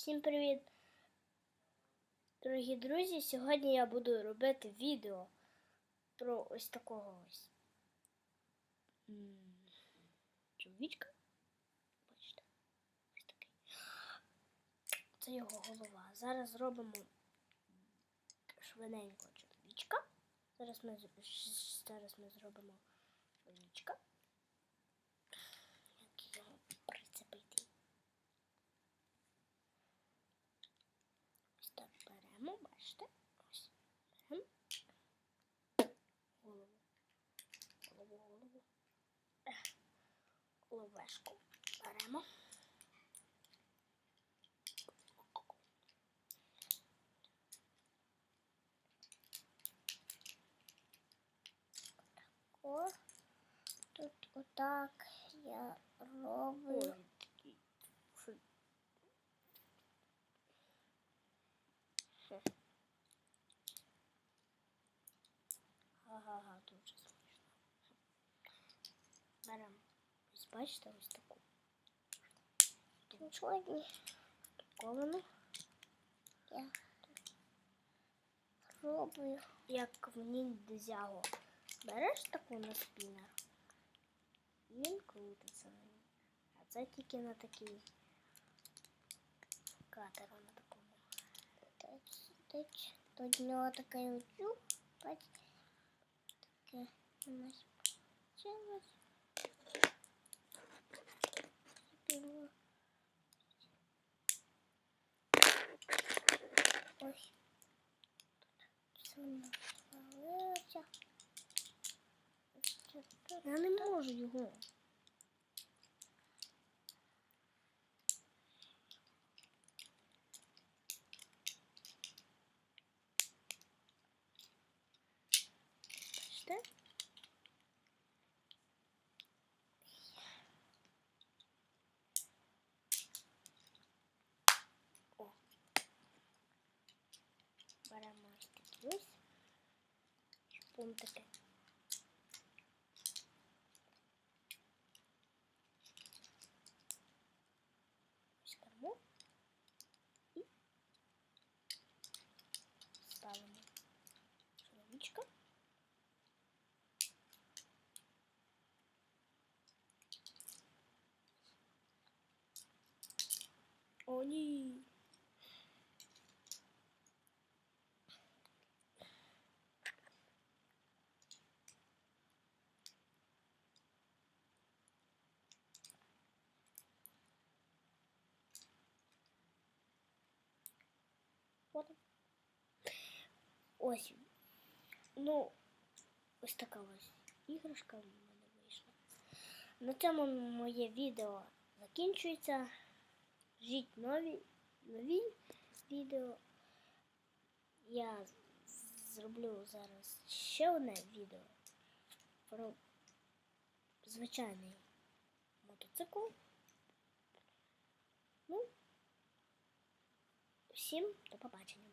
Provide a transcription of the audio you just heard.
Всім привіт! Дорогі друзі! Сьогодні я буду робити відео про ось такого ось чоловічка. Бачите? Ось такий. Це його голова. Зараз зробимо швиденько чоловічка. Зараз ми, зараз ми зробимо чоловічка. Як його прицепити. Ось так беремо, бачите? Ось беремо. Голову. Голову, голову. Ех. Головешку беремо. О, тут отак я роблю. Ага, дуже смішно. Беремо. Ось бачите, ось таку. Сьогодні ковану. Я пробую. Як в ніндзяго. Береш таку на спінер. Він крутиться на ній. А це тільки на такій катеру на такому. В нього такий утюг. Бачите? Таке у нас получилось. Тепер Ось. Все у. Я не можу його. Бачите? О. Беремо ось пунктики. Ось корму О, ні. От. Ось. Ну, ось така ось іграшка в мене вийшла. На цьому моє відео закінчується. Жіть нові, нові відео. Я зроблю зараз ще одне відео про звичайний мотоцикл. Ну, всім до побачення.